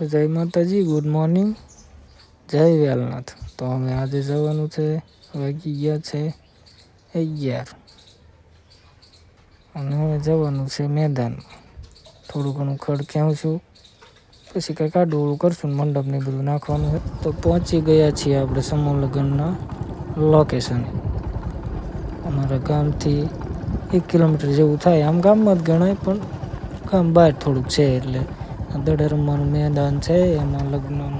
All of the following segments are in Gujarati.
તો જય માતાજી ગુડ મોર્નિંગ જય વેલનાથ. તો અમે આજે જવાનું છે, વાગી ગયા છે અગિયાર. અને હવે જવાનું છે મેદાનમાં. થોડું ઘણું ખડ ક્યાં છું. પછી કંઈક આડું કરશું ને મંડપ બધું નાખવાનું છે. તો પહોંચી ગયા છીએ આપણે સમૂહ લગ્નના લોકેશને અમારા ગામથી એક કિલોમીટર જેવું થાય. આમ ગામમાં જ ગણાય, પણ ગામ બહાર થોડુંક છે એટલે આ મેદાન છે. એમાં લગ્નનું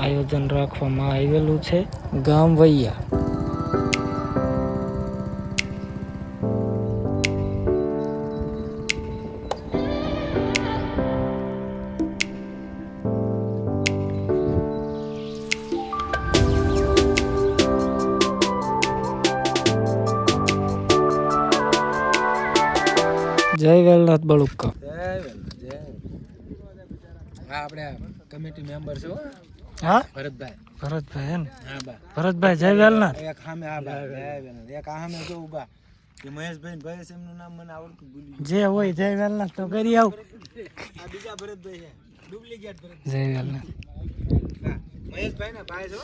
આયોજન રાખવામાં આવેલું છે. ગામ વૈયા. જય વેલનાથ બળુક્કા હા આપણે કમિટી મેમ્બર છો હા. ભરતભાઈ. ભરતભાઈ હે હા બા. ભરતભાઈ જય વેલના એક સામે આ બા એક આ સામે જો ઊભા. કે મહેશભાઈ ને છે એમનું નામ મને આવડતું ભૂલી જે હોય જય વેલના તો કરી આવ. આ બીજા ભરતભાઈ છે. ડુપ્લિકેટ ભરત જય વેલના હા મહેશભાઈ ને ભાઈ છો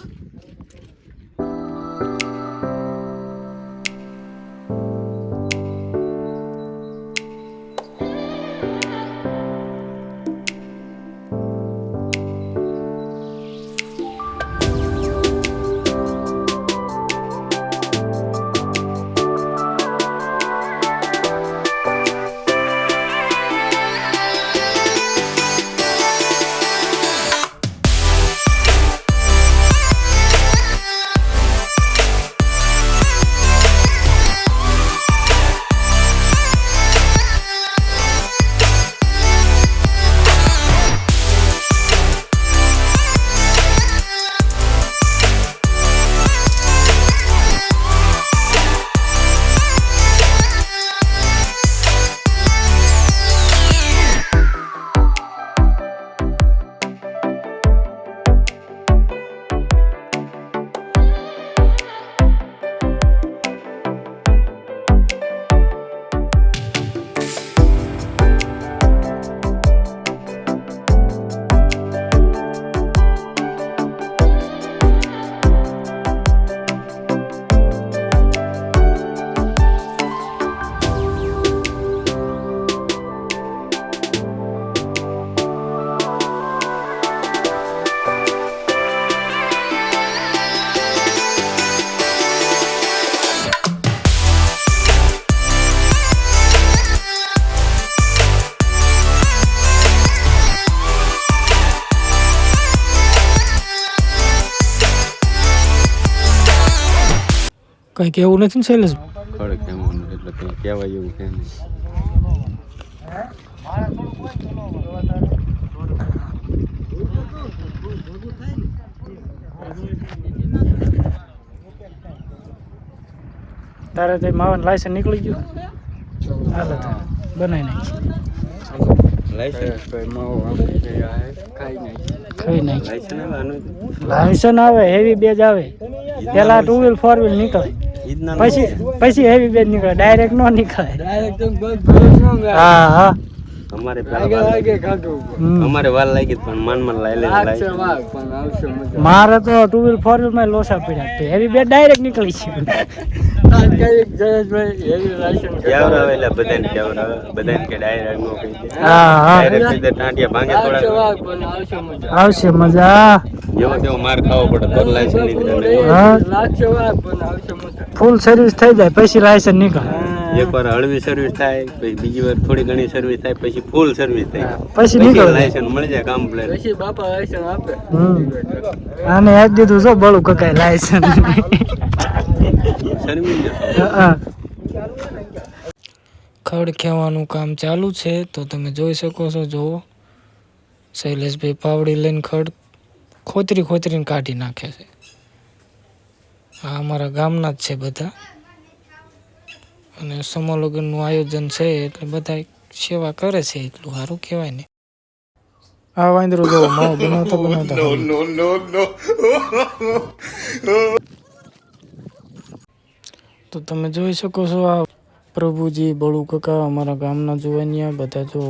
કઈ કેવું નથી ને શૈલેષ? ખડ કેવાનું એટલે કંઈ કહેવાય એવું છે નહીં. તારે તે માવાનું લાયસન્સ નીકળી ગયું? હાલ બનાવી નાખી. લાયસન્સ આવે હેવી બેજ આવે પેલા ટુ વ્હીલ ફોર વ્હીલ નીકળે. પછી પછી હેવી બેજ નીકળે ડાયરેક્ટ નો નીકળે. હા હા. અમારે વાલ લાગી. અમારે વાર લાગી પણ માન માન લાઈ લે મારે તો ટુ વ્હીલ ફોર વ્હીલમાં લોસા પડ્યા હેવી બે ડાયરેક્ટ નીકળી છે. આવશે મજા. જેવો તેવો માર ખાવો પડે તો લાયસન્સ નીકળે હા. ફૂલ સર્વિસ થઈ જાય પછી લાયસન્સ નીકળે એકવાર હળવી સર્વિસ થાય પછી બીજી વાર થોડી ઘણી સર્વિસ થાય પછી ફૂલ સર્વિસ થાય. પછી નીકળે. લાયસન્સ મળી જાય કમ્પ્લેટ આપે. આને આજ દીધું છો બળું કકાય લાયસન્સ ખડ ખેવાનું કામ ચાલુ છે તો તમે જોઈ શકો છો જુઓ. શૈલેષભાઈ પાવડી લઈને ખડ ખોતરી ખોતરીને કાઢી નાખે છે. આ અમારા ગામના જ છે બધા. અને સમોલગ્નનું આયોજન છે એટલે બધા સેવા કરે છે એટલું સારું કહેવાય ને. આ વાંદરો જો માવો બનાવતો બનાવતા તો તમે જોઈ શકો છો આ પ્રભુજી બળુ કાકા અમારા ગામના જુવાનિયા બધા જો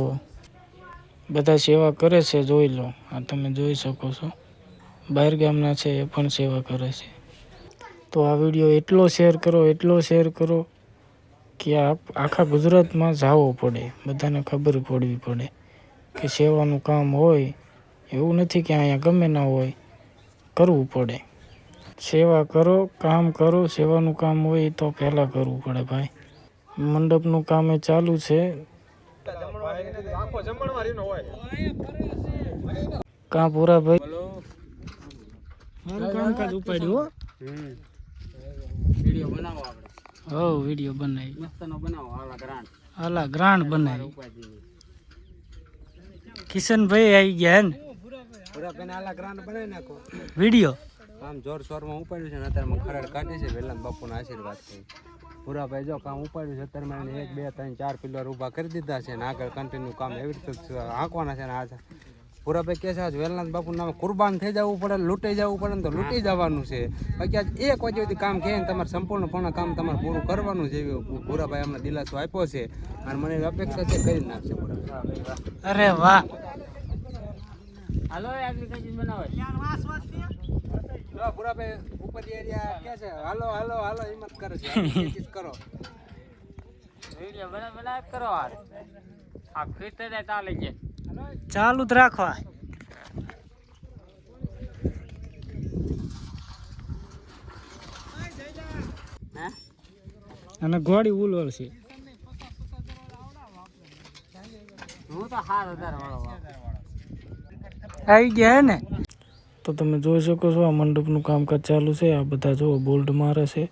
બધા સેવા કરે છે જોઈ લો. આ તમે જોઈ શકો છો. બહાર ગામના છે એ પણ સેવા કરે છે. તો આ વીડિયો એટલો શેર કરો એટલો શેર કરો કે આપ આખા ગુજરાતમાં જાવો પડે બધાને ખબર પડવી પડે કે સેવાનું કામ હોય એવું નથી કે અહીંયા ગમે ના હોય કરવું પડે. સેવા કરો કામ કરો સેવાનું કામ હોય એ તો પહેલાં કરવું પડે ભાઈ. મંડપનું કામ એ ચાલુ છે. કાં પૂરા ભાઈ? મારું કામકાજ ઉપાડ્યું વીડિયો બનાવો આપણે. હો વીડિયો બનાવી. મસ્તનો બનાવો આલા ગ્રાન્ડ હાલા ગ્રાન્ડ બનાવી. કિશનભાઈ આવી ગયા ને? પૂરા આલા ગ્રાન્ડ બનાવી નાખો. વીડિયો? કામ જોર શોરમાં ઉપાડ્યું છે ને અત્યારમાં ખરાડ કાઢી છે વેલન બાપુના આશીર્વાદથી. પૂરાભાઈ જો કામ ઉપાડ્યું છે અત્યારમાં એને એક બે ત્રણ ચાર પિલર ઊભા કરી દીધા છે ને આગળ કન્ટિન્યુ કામ એવી રીતે આંકવાના છે ને આ પૂરાભાઈ કહે છે આજ વેલનાથ બાપુ નામે કુરબાન થઈ જવું પડે લૂંટાઈ જવું પડે ને તો લૂંટી જવાનું છે. બાકી આજ એક વાગ્યા સુધી કામ કહે ને તમારે સંપૂર્ણપણે કામ તમારે પૂરું કરવાનું છે એવી પૂરાભાઈ અમને દિલાસો આપ્યો છે. અને મને અપેક્ષા છે કરી નાખશે પૂરાભાઈ. અરે વાહ. હાલો આગળ કઈ બનાવે? ઉપર એરિયા કે છે હાલો હાલો હાલો હિંમત કરે છે. કરો. વીડિયો કરો આ આ ફિટ ચાલે છે. ચાલુ જ રાખવા. અને ઘોડી ઉલવળ છે. આવી ગયા ને? તો તમે જોઈ શકો છો આ મંડપનું કામકાજ ચાલુ છે. આ બધા જો બોલ્ડ મારે છે.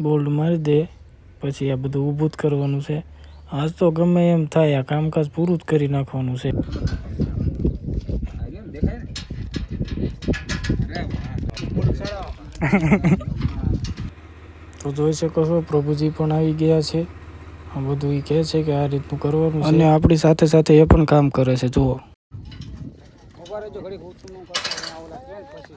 બોલ્ડ મારી દે પછી આ બધું ઊભું જ કરવાનું છે. આજ તો ગમે એમ થાય આ કામકાજ પૂરું જ કરી નાખવાનું છે. તો જોઈ શકો છો પ્રભુજી પણ આવી ગયા છે. આ બધું એ કહે છે કે આ રીતનું કરવાનું અને આપણી સાથે સાથે એ પણ કામ કરે છે જુઓ. ઊભા રહેજો ઘડીક ઊંચું કરતો અને આ ઓલા કે પછી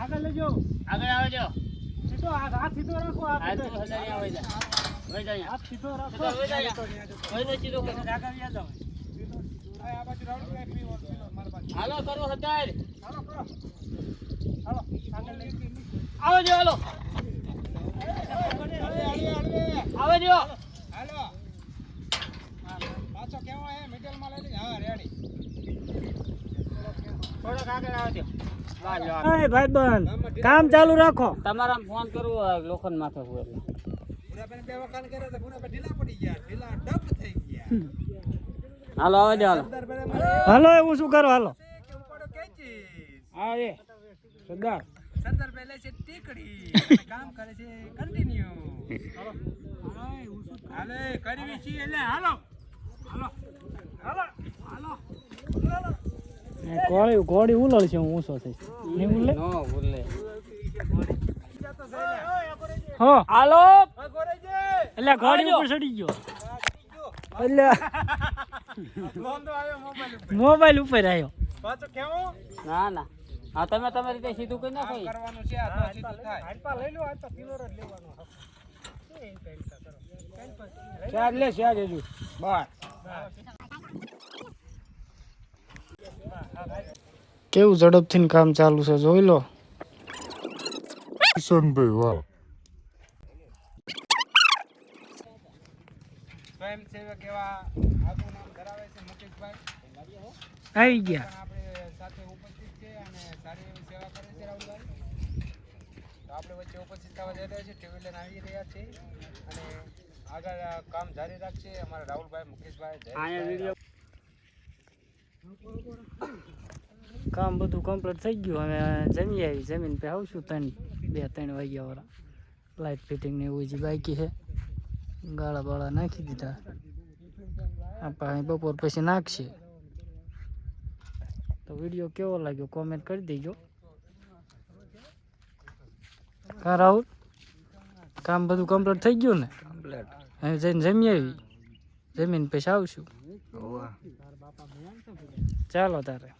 આગળ લેજો. આગળ આવે જો સીધો હાથ હાથ સીધો રાખો આ તો હજાર આવે જા વઈ જા. હાથ સીધો રાખો. સીધો તો જા અહીંયા. વઈ જા સીધો કરો. આગળ વ્યા જાઓ. હાલો કરો હજાર હાલો આગળ લઈ. આવો જો હાલો. આવો જો. હાલો. પાછો કેવો હે? મિડલમાં લઈ લે. હા રેડી થોડોક આગળ આવો જો ભાઈ લ્યો. કામ ચાલુ રાખો. તમારા ફોન કરવો લોખંડ માથે હું એટલે. પૂરા બેન બે વખાણ કર્યા તો પૂરા બેન ઢીલા પડી ગયા ઢીલા ડબ થઈ ગયા. હાલો આવજો હાલો હાલો એવું શું કરો હાલો. કે હા એ. સરદાર. સરદાર પહેલે છે ટીકડી કામ કરે છે કન્ટિન્યુ હાલે. કરવી છીએ એટલે હાલો હાલો. હાલો. ઘોડી ઉલળ છે હું ઓછો થઈશ. નહીં ઉલળે? નો બોલે હો. હાલો? એટલે ઘોડી ઉપર ચડી ગયો. એટલે મોબાઈલ ઉપર આવ્યો. પાછો કેવો ના ના. હા તમે તમારી રીતે સીધું કરી નાખો. કરવાનું છે આ તો સીધું થાય લઈ લો આ તો કિલો જ લેવાનો ચાર લે ચાર હજુ. બસ. કેવું ઝડપથી કામ ચાલુ છે જોઈ લો. કિશનભાઈ વાહ. સ્વયંસેવક એવા આગું નામ ધરાવે છે મુકેશભાઈ. આવી ગયા. આપણે સાથે ઉપસ્થિત છે અને સારી એવી સેવા કરે છે રાહુલભાઈ. તો આપણે વચ્ચે ઉપસ્થિત થવા જઈ રહ્યા છે ટીવી લઈને આવી રહ્યા છે અને આગળ કામ જારી રાખશે અમારા રાહુલભાઈ મુકેશભાઈ કામ બધું કમ્પ્લીટ થઈ ગયું. હવે જમી આવી. જમીન પે આવશું ત્રણ બે ત્રણ વાગ્યા વાળા લાઇટ ફિટિંગ ને એવું જે બાકી છે. ગાળા બાળા નાખી દીધા. આપણે પાણી બપોર પછી નાખશે. તો વીડિયો કેવો લાગ્યો કોમેન્ટ કરી દેજો. કા રાહુલ? કામ બધું કમ્પ્લીટ થઈ ગયું ને? હવે જઈને જમી આવી? જમીન પછી આવશું ચાલો તારે.